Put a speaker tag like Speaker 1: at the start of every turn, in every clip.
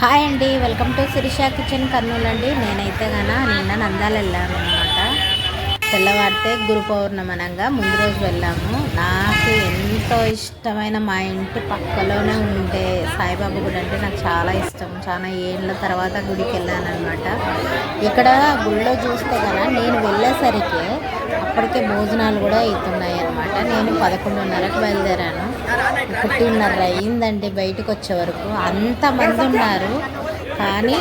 Speaker 1: Hi అండి welcome to Sirisha kitchen Kurnool అండి. నేనైతే గన నిన్న నందాలు వెళ్ళాను అనమాట తెల్లవారితే గురు పౌర్ణమనంగా ముందు రోజు వెళ్ళాము. నాకు ఎంతో ఇష్టమైన మా ఇంటి పక్కలోనే ఉండే సాయిబాబా గుడి అంటే నాకు చాలా ఇష్టం. చాలా ఏళ్ళ తర్వాత గుడికి వెళ్ళాను అనమాట ఇక్కడ గుడిలో చూస్తే కదా నేను వెళ్ళేసరికి అప్పటికే భోజనాలు కూడా అవుతున్నాయి అనమాట నేను పదకొండున్నరకు బయలుదేరాను. ఒకటిన్నర అయిందండి బయటకు వచ్చే వరకు. అంతమంది ఉన్నారు. కానీ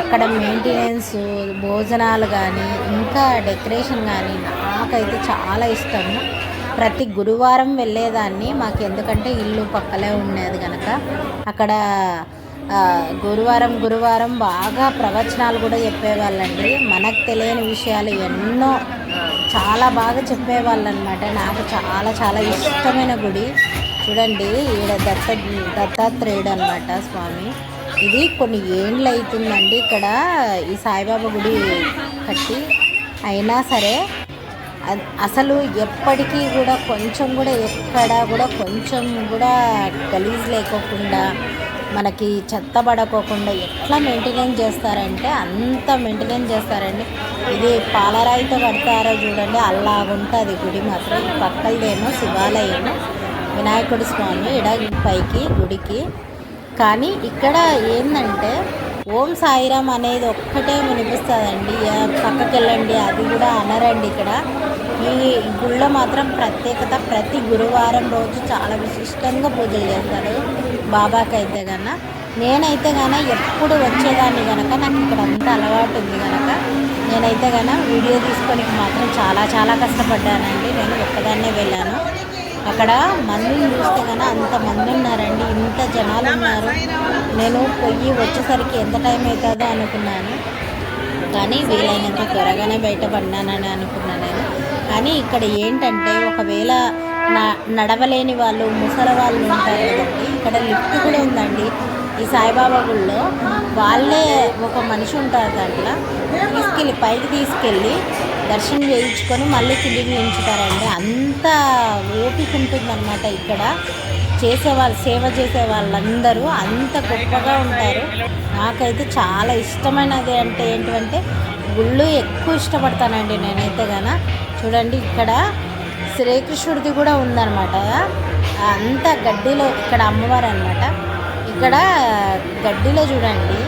Speaker 1: అక్కడ మెయింటెనెన్స్ భోజనాలు కానీ ఇంకా డెకరేషన్ కానీ నాకైతే చాలా ఇష్టము ప్రతి గురువారం వెళ్ళేదాన్ని. మాకు ఎందుకంటే ఇల్లు పక్కలే ఉండేది కనుక అక్కడ గురువారం గురువారం బాగా ప్రవచనాలు కూడా చెప్పేవాళ్ళండి. మనకు తెలియని విషయాలు ఎన్నో చాలా బాగా చెప్పేవాళ్ళు అనమాట నాకు చాలా చాలా ఇష్టమైన గుడి. చూడండి ఈడ దత్త దత్తాత్రేయుడు అనమాట స్వామి. ఇది కొన్ని ఏండ్లు అవుతుందండి ఇక్కడ. ఈ సాయిబాబా గుడి కట్టి అయినా సరే అసలు ఎప్పటికీ కూడా కొంచెం కూడా ఎక్కడ కూడా కొంచెం కూడా గలీజ్ లేకోకుండా మనకి చెత్త పడకోకుండా ఎట్లా మెయింటెనెన్స్ చేస్తారంటే అంత మెయింటెనెన్స్ చేస్తారండి. ఇది పాలరాయితో కడతారో చూడండి అలాగుంటుంది గుడి మాత్రం. ఈ పక్కలదేమో శివాలయము వినాయకుడి స్వామి ఇడ పైకి గుడికి. కానీ ఇక్కడ ఏంటంటే ఓం సాయిరామ్ అనేది ఒక్కటే వినిపిస్తుందండి. పక్కకి వెళ్ళండి అది కూడా అనరండి ఇక్కడ. ఈ గుళ్ళో మాత్రం ప్రత్యేకత ప్రతి గురువారం రోజు చాలా విశిష్టంగా పూజలు చేస్తారు. బాబాకి అయితే నేనైతే గన ఎప్పుడు వచ్చేదాన్ని కనుక నాకు ఇక్కడ అంత అలవాటు ఉంది కనుక నేనైతే గన వీడియో తీసుకొని మాత్రం చాలా చాలా కష్టపడ్డానండి. నేను ఒక్కదాన్నే వెళ్ళాను. అక్కడ మందిని చూస్తే కనుక అంత మంది ఉన్నారండి ఇంత జనాలు ఉన్నారు నేను పొయ్యి వచ్చేసరికి ఎంత టైం అవుతుందో అనుకున్నాను. కానీ వీలైనంత త్వరగానే బయటపడినానని అనుకున్నాను నేను. కానీ ఇక్కడ ఏంటంటే ఒకవేళ నడవలేని వాళ్ళు ముసలి వాళ్ళు ఉంటారు కదండి ఇక్కడ లిఫ్ట్ కూడా ఉందండి. ఈ సాయిబాబా గుళ్ళో వాళ్ళే ఒక మనిషి ఉంటారు దాంట్లో. తీసుకెళ్ళి పైకి తీసుకెళ్ళి దర్శనం చేయించుకొని మళ్ళీ కిందికి నించుతారండి అంత ఓపిక ఉంటుందన్నమాట ఇక్కడ. చేసేవాళ్ళు సేవ చేసే వాళ్ళందరూ అంత గొప్పగా ఉంటారు. నాకైతే చాలా ఇష్టమైనది అంటే ఏంటంటే గుళ్ళు ఎక్కువ ఇష్టపడతానండి నేనైతే గాన చూడండి ఇక్కడ శ్రీకృష్ణుడిది కూడా ఉందన్నమాట. అంత గడ్డిలో ఇక్కడ అమ్మవారు అనమాట ఇక్కడ గడ్డిలో చూడండి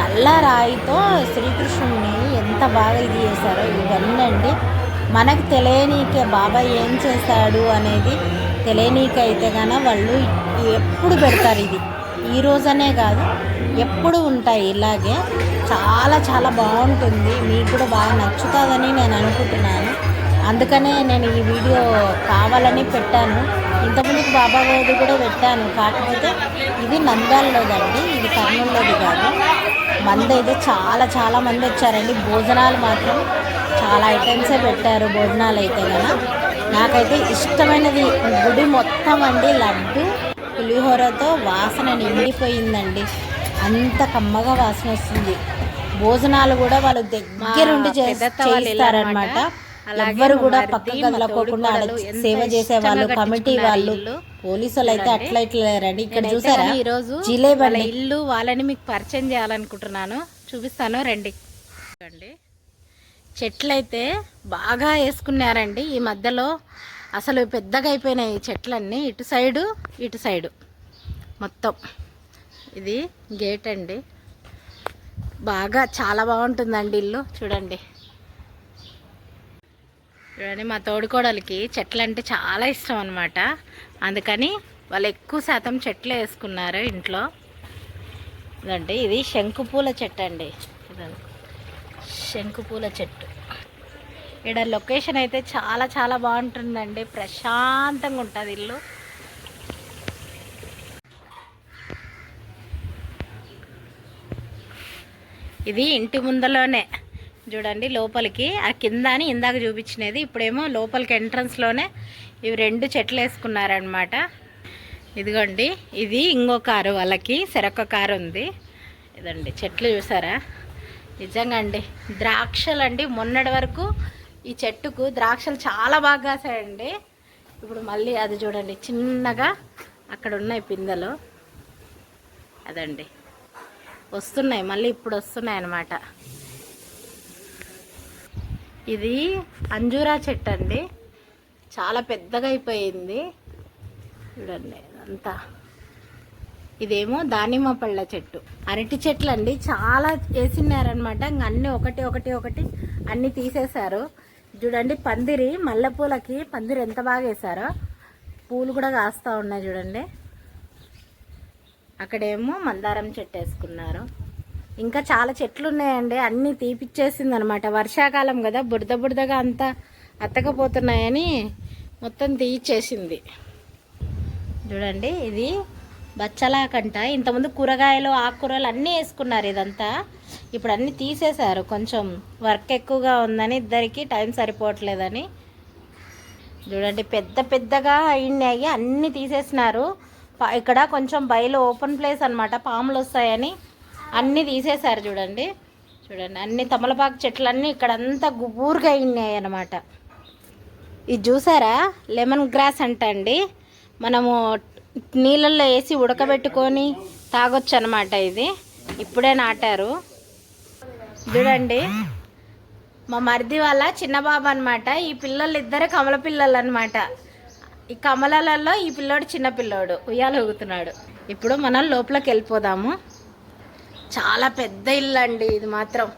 Speaker 1: నల్ల రాయితో శ్రీకృష్ణుడిని ఎంత బాగా ఇది చేశారో ఇవన్నీ అండి. మనకు తెలియనీకే బాబా ఏం చేశాడు అనేది తెలియనీకైతే కానీ వాళ్ళు ఎప్పుడు పెడతారు ఇది. ఈ రోజనే కాదు ఎప్పుడు ఉంటాయి ఇలాగే. చాలా చాలా బాగుంటుంది. మీకు కూడా బాగా నచ్చుతుందని నేను అనుకుంటున్నాను. అందుకనే నేను ఈ వీడియో కావాలని పెట్టాను. ఇంతకుముందుకు బాబా గారిది కూడా పెట్టాను. కాకపోతే ఇది నంద్యాలలోదండి. ఇది కర్నూలులోది కాదు. మంది అయితే చాలా చాలా మంది వచ్చారండి. భోజనాలు మాత్రం చాలా ఐటమ్సే పెట్టారు భోజనాలు అయితే కదా నాకైతే ఇష్టమైనది గుడి మొత్తం అండి. లడ్డు పులిహోరతో వాసన నిండిపోయిందండి. అంత కమ్మగా వాసన వస్తుంది. భోజనాలు కూడా వాళ్ళు దగ్గరుండి చేస్తారనమాట ఎవ్వరు కూడా పక్క కదలకోకుండా ఆడ సేవ చేసే వాళ్ళు కమిటీ వాళ్ళు పోలీసులు అయితే అట్లా ఇట్లా లేరండి ఇక్కడ చూసారా?
Speaker 2: ఈ రోజు వాళ్ళ ఇల్లు వాళ్ళని మీకు పరిచయం చేయాలనుకుంటున్నాను. చూపిస్తాను రండి. చూడండి. చెట్లు అయితే బాగా వేసుకున్నారండి. ఈ మధ్యలో అసలు పెద్దగా అయిపోయినాయి ఈ చెట్లన్నీ. ఇటు సైడు ఇటు సైడు. మొత్తం. ఇది గేట్ అండి. బాగా చాలా బాగుంటుందండి ఇల్లు. చూడండి. చూడండి మా తోడుకోడలికి చెట్లు అంటే చాలా ఇష్టం అనమాట అందుకని వాళ్ళు ఎక్కువ శాతం చెట్లు వేసుకున్నారు ఇంట్లో. అంటే ఇది శంకుపూల చెట్టు అండి శంకుపూల చెట్టు. ఇక్కడ లొకేషన్ అయితే చాలా చాలా బాగుంటుందండి. ప్రశాంతంగా ఉంటుంది ఇల్లు. ఇది ఇంటి ముందలోనే. చూడండి లోపలికి. ఆ కింద అని ఇందాక చూపించినది. ఇప్పుడేమో లోపలికి ఎంట్రన్స్లోనే ఇవి రెండు చెట్లు వేసుకున్నారనమాట ఇదిగోండి ఇది ఇంకో కారు వాళ్ళకి సెరొక కారు ఉంది. ఇదండి చెట్లు చూసారా? నిజంగా అండి ద్రాక్షలు అండి మొన్నటి వరకు ఈ చెట్టుకు ద్రాక్షలు చాలా బాగా కాసాయండి. ఇప్పుడు మళ్ళీ అది చూడండి చిన్నగా అక్కడ ఉన్నాయి పిందెలు. అదండి
Speaker 1: వస్తున్నాయి. మళ్ళీ ఇప్పుడు వస్తున్నాయి అన్నమాట ఇది అంజూరా చెట్టు అండి. చాలా పెద్దగా అయిపోయింది. చూడండి అంతా ఇదేమో దానిమ్మ పళ్ళ చెట్టు. అరటి చెట్లు అండి. చాలా వేసినారనమాట ఇంక అన్ని ఒకటి ఒకటి ఒకటి అన్ని తీసేశారు. చూడండి పందిరి మల్లెపూలకి పందిరి ఎంత బాగా వేశారో. పూలు కూడా కాస్తూ ఉన్నాయి చూడండి. అక్కడేమో మందారం చెట్టు వేసుకున్నారు. ఇంకా చాలా చెట్లు ఉన్నాయండి అన్నీ తీపిచ్చేసింది అనమాట వర్షాకాలం కదా బురద బురదగా అంతా అత్తకపోతున్నాయని మొత్తం తీయిచ్చేసింది. చూడండి ఇది బచ్చలాకంట. ఇంతకుముందు కూరగాయలు ఆకుకూరలు అన్నీ వేసుకున్నారు ఇదంతా. ఇప్పుడు అన్నీ తీసేశారు. కొంచెం వర్క్ ఎక్కువగా ఉందని ఇద్దరికి టైం సరిపోవట్లేదని. చూడండి పెద్ద పెద్దగా అయినాయి అన్నీ తీసేసినారు. ఇక్కడ కొంచెం బయలు ఓపెన్ ప్లేస్ అనమాట పాములు వస్తాయని అన్నీ తీసేశారు చూడండి. చూడండి అన్ని తమలపాకు చెట్లన్నీ ఇక్కడ అంతా గుబూరుగా అయినాయి అనమాట ఇది చూసారా? లెమన్ గ్రాస్ అంట అండి మనము నీళ్ళల్లో వేసి ఉడకబెట్టుకొని తాగొచ్చు అనమాట ఇది. ఇప్పుడే నాటారు. చూడండి మా మరిది వాళ్ళ చిన్న బాబు అనమాట ఈ పిల్లలు ఇద్దరు కమల పిల్లలు అనమాట ఈ కమలలలో ఈ పిల్లోడు చిన్న పిల్లోడు. ఉయ్యాలు ఊగుతున్నాడు. ఇప్పుడు మనం లోపలికి వెళ్ళిపోదాము. చాలా పెద్ద ఇల్లు అండి ఇది మాత్రం.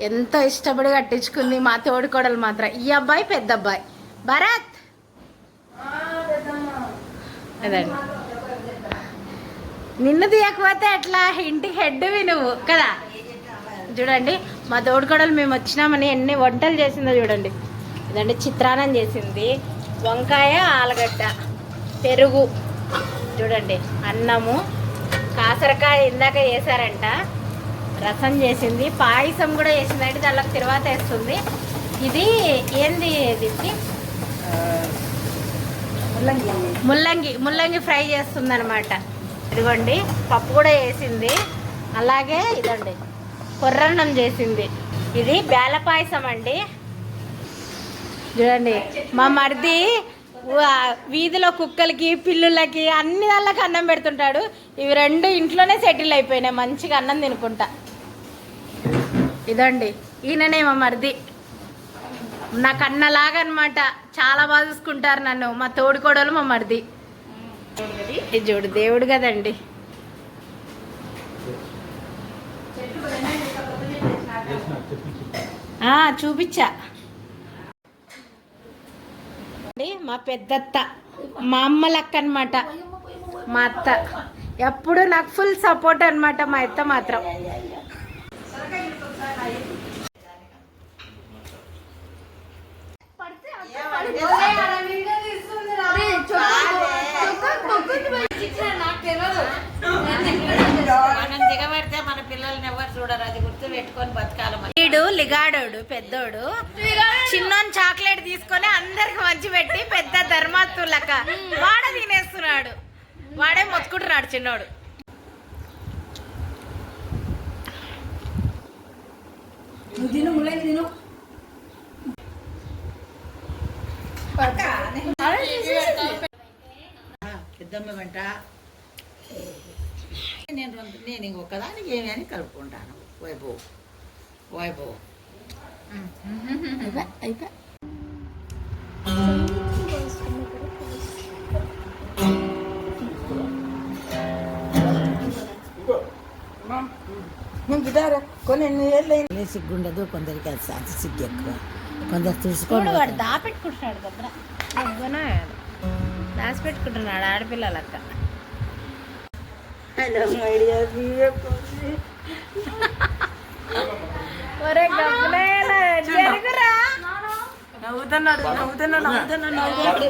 Speaker 1: ఎంతో ఇష్టపడి కట్టించుకుంది మా తోడుకోడలు మాత్రం. ఈ అబ్బాయి పెద్ద అబ్బాయి. భరత్! అదండి. నిన్ను తీయకపోతే ఎట్లా ఇంటికి హెడ్వి నువ్వు కదా? చూడండి మా తోడుకోడలు మేము వచ్చినామని ఎన్ని వంటలు చేసిందో చూడండి. ఇదండి చిత్రాన్నం చేసింది. వంకాయ ఆలుగడ్డ పెరుగు. చూడండి అన్నము కాసరకాయ ఇందాక చేశారంట. రసం చేసింది. పాయసం కూడా చేసిందంటే దానిలో తర్వాత వేస్తుంది. ఇది ఏంది ఇది? ముల్లంగి. ముల్లంగి. ఫ్రై చేస్తుంది అనమాట ఇదిగోండి. పప్పు కూడా వేసింది. అలాగే ఇదండి. కొర్రన్నం చేసింది. ఇది బేల పాయసం అండి. చూడండి. మా మరిది వీధిలో కుక్కలకి పిల్లులకి అన్ని దాళ్ళకి అన్నం పెడుతుంటాడు. ఇవి రెండు ఇంట్లోనే సెటిల్ అయిపోయినాయి మంచిగా అన్నం తినుకుంటా. ఇదండి ఈయననే మా మరిది. నా కన్నలాగా అనమాట చాలా బాగా చూసుకుంటారు నన్ను. మా తోడుకోడలు మా మరిది. ఇది చూడు దేవుడు కదండి. చూపించా. మా పెద్దత్త మా అమ్మ లెక్క అనమాట మా అత్త. ఎప్పుడు నాకు ఫుల్ సపోర్ట్ అనమాట మా అత్త మాత్రం.
Speaker 3: మనం దిగబెడితే మన పిల్లల్ని ఎవరు చూడరు. అది గుర్తు పెట్టుకొని బతకాలి.
Speaker 1: వీడు లిగాడోడు పెద్దోడు. చిన్నోని చాక్లెట్ తీసుకొని అందరికి మంచి పెట్టి పెద్ద ధర్మాత్తు లెక్క. వాడే తినేస్తున్నాడు. వాడే మొత్తుకుంటున్నాడు చిన్నోడు.
Speaker 3: పెద్దమ్మ వెంట. నేను రెండు- నేను ఇంకొకదానికి ఏమి అని కలుపుకుంటాను. వైభవ్ వైభవ్ కొన్ని సిగ్గుండదు కొందరికి అది శాంతి సిగ్గు ఎక్కువ. కొందరు
Speaker 1: చూడు వాడు దాపెట్టుకుంటున్నాడు దగ్గర అవ్వనా? దాచి పెట్టుకుంటున్నాడు ఆడపిల్ల లెక్క ఒరే గబ్బులేలా, జరుగురా.
Speaker 3: నవ్వుతున్నాడు నవ్వుతున్నాడు. నవ్వుతున్నాడు.